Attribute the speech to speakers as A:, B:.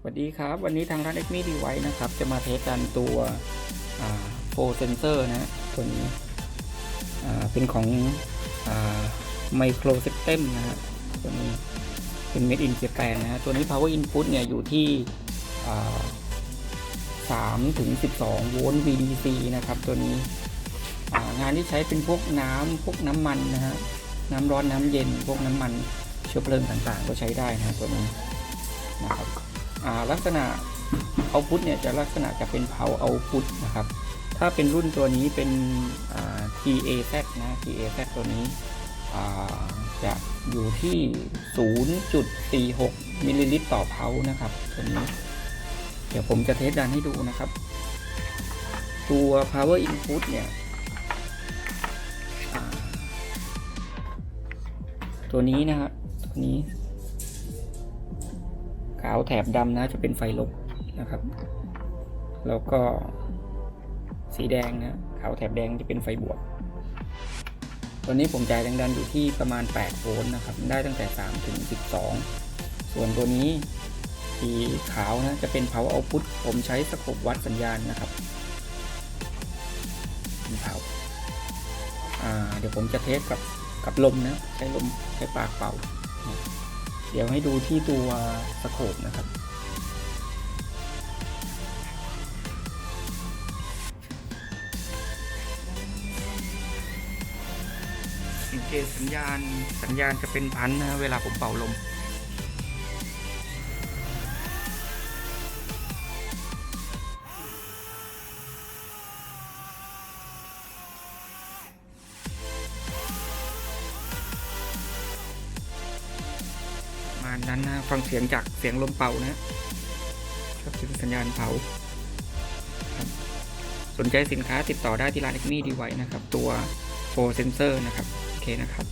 A: สวัสดีครับ วันนี้ทางร้าน e x m i Device นะครับ จะมาเทสกันตัวโฟเซนเซอร์นะตัวนี้เป็นของไมโคร y ิ t e m นะฮะตัวนี้เป็น Made in Japan นะฮะตัวนี้ Power Input เนี่ยอยู่ที่อ่า3ถึง12 โวลต์ VDC นะครับ ตัวนี้งานที่ใช้เป็นพวกน้ำพวกน้ำมันนะฮะน้ำร้อนน้ำเย็นพวกน้ำมันเชื้อเพลิงต่างๆ ก็ใช้ได้นะตัวนี้นะครับ ลักษณะเอาพุทเนี่ยจะลักษณะจะเป็นเผาเอาพุทนะครับ ถ้าเป็นรุ่นตัวนี้เป็น TAZ นะ TAZ ตัวนี้จะอยู่ที่ 0.46มิลลิลิตรต่อเผานะครับตัวนี้ เดี๋ยวผมจะเทสดันให้ดูนะครับ ตัว power input เนี่ยตัวนี้นะครับตัวนี้าวแถบดำนะจะเป็นไฟลบนะครับ แล้วก็สีแดงนะขาวแถบแดงจะเป็นไฟบวกตัวนี้ผมจ่ายแรงดันอยู่ที่ประมาณ 8 โวลต์นะครับ ได้ตั้งแต่ 3 ถึง 12 ส่วนตัวนี้สีขาวนะจะเป็น power output ผมใช้สกบวัดสัญญาณนะครับเผาเดี๋ยวผมจะเทสกับกับลมนะ ใช้ลมใช้ปากเป่า เดี๋ยวให้ดูที่ตัวสโคปนะครับ สังเกตสัญญาณสัญญาณจะเป็นพันนะเวลาผมเป่าลม ประมาณนั้นนะฟังเสียงจากเสียงลมเป่านะครับเป็นสัญญาณเผา สนใจสินค้าติดต่อได้ที่ร้าน e x m i Device นะครับ ตัวโฟเซนเซอร์นะครับ โอเคนะครับ